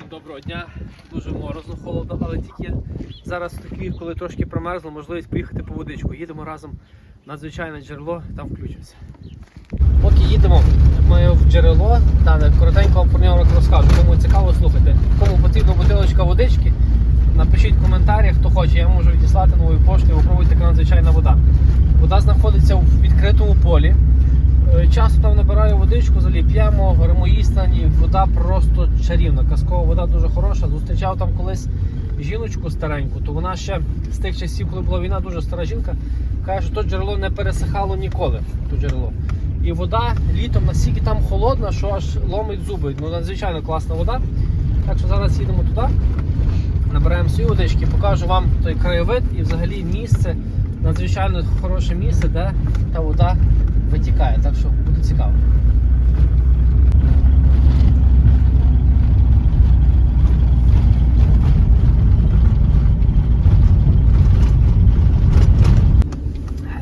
Всім доброго дня, дуже морозно, холодно, але тільки зараз такі, коли трошки промерзло, можливість поїхати по водичку. Їдемо разом в надзвичайне джерело, там включимося. Поки їдемо ми в джерело, та коротенько вам про нього розкажу. Кому цікаво, слухайте. Кому потрібна бутилочка водички, напишіть в коментарях, хто хоче, я можу відіслати новою поштою, попробуйте така надзвичайна вода. Вода знаходиться в відкритому полі. Е, Часто там набираю водичку, взагалі п'ємо, в ремоїстані, вода просто чарівна, казкова вода дуже хороша. Зустрічав там колись жіночку стареньку, то вона ще з тих часів, коли була війна, дуже стара жінка, каже, що то джерело не пересихало ніколи. То джерело. І вода літом настільки там холодна, що аж ломить зуби. Ну, надзвичайно класна вода. Так що зараз їдемо туди, набираємо свої водички, покажу вам той краєвид і взагалі місце, надзвичайно хороше місце, де та вода витікає. Так що буде цікаво.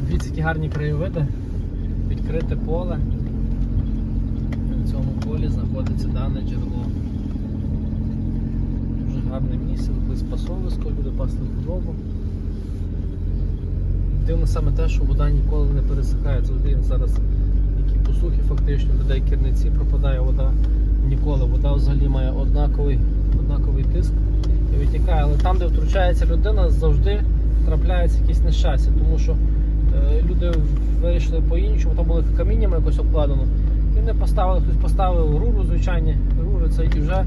Дивіться, які гарні краєвиди, відкрите поле. На цьому полі знаходиться дане джерело. Дуже гарне місце, тут колись пасовисько, люди пасли худобу. Дивно саме те, що вода ніколи не пересихає. Один зараз які посухи фактично, людей керниці пропадає вода ніколи. Вода взагалі має однаковий, однаковий тиск і витікає. Але там, де втручається людина, завжди трапляється якесь нещастя, тому що е, люди вийшли по-іншому, там були каміннями якось обкладено. І не поставили, хтось поставив руру, звичайні рури, це і вже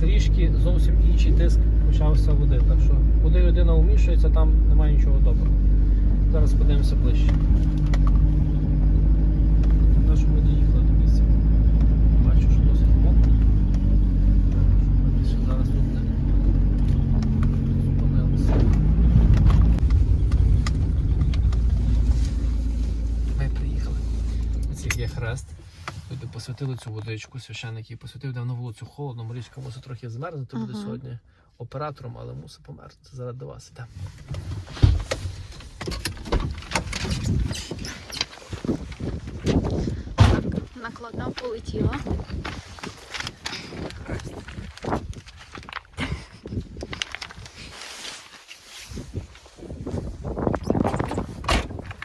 трішки зовсім інший тиск почався води. Так що куди людина вмішується, там немає нічого доброго. Зараз подивимося ближче. Що ми доїхали до місця. Бачу, що досить мокро. Що зараз тут не зупинилися. Ми приїхали. Ось є хрест. Люди посвятили цю водичку, священник її посвятив, де на вулицю холодно, Марічка мусить трохи змерзнути, буде Ага. сьогодні оператором, але мусить померзнути. Зараз до вас іде. Накладна полетіла.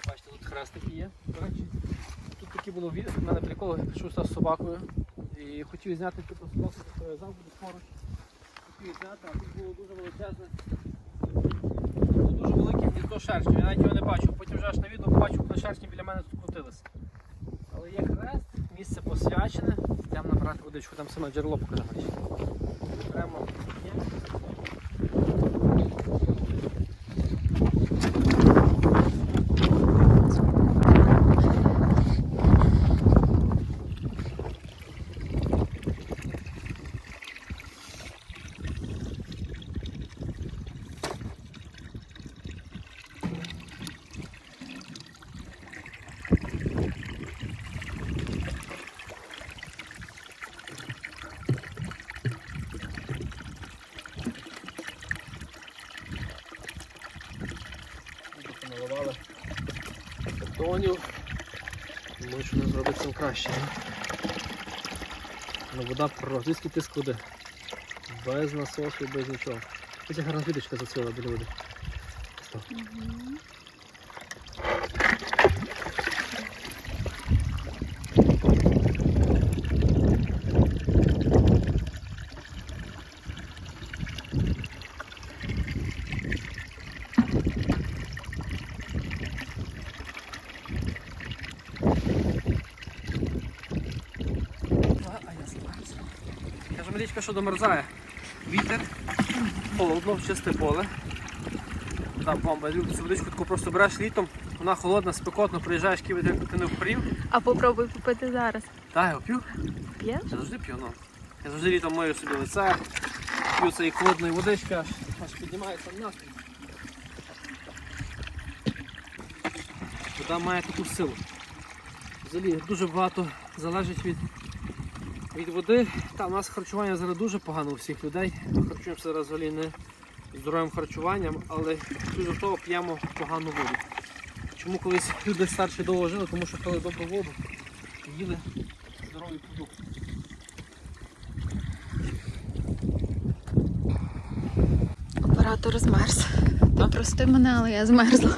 Бачите, тут хрестики є. Тут такі було відео, в мене прикол, я пішов з собакою і хотів зняти типу собаку, пов'язав буде поруч. Хотів зняти, а тут було дуже величезне. Дуже велике гніздо шерстю, я навіть його не бачив. Потім вже аж на відео побачив, коли шерстні біля мене тут крутилися. Але є хрест, місце посвячене. Йдемо набрати водичку, там саме джерело показати. Є. Наливали бетонів. Думаю, що не зробить цим краще. ні? Ну, вода про звідки тиск води. Без насосу, без нічого. Ось гарна квіточка зацвіла біля води. А я стараюся. Марічка, що домерзає. Вітер, холодно, чисте поле. Там бомба. Цю водичку таку просто береш літом, вона холодна, спекотно, приїжджаєш кивити, як ти не впрів. А попробуй попити зараз. Так, я п'ю. П'єш? Я завжди п'ю, ну. Я завжди літом мию собі лице, п'ю цієї холодної водички, аж, аж піднімається настрій. Вода має таку силу. Взагалі дуже багато залежить від, від води. Та, у нас харчування зараз дуже погано у всіх людей. Ми Харчуємося зараз взагалі не здоровим харчуванням, але до того п'ємо погану воду. Чому колись люди старші довго жили, тому що пили добру воду і їли здоровий продукт. Оператор змерз. Попрости мене, але я змерзла.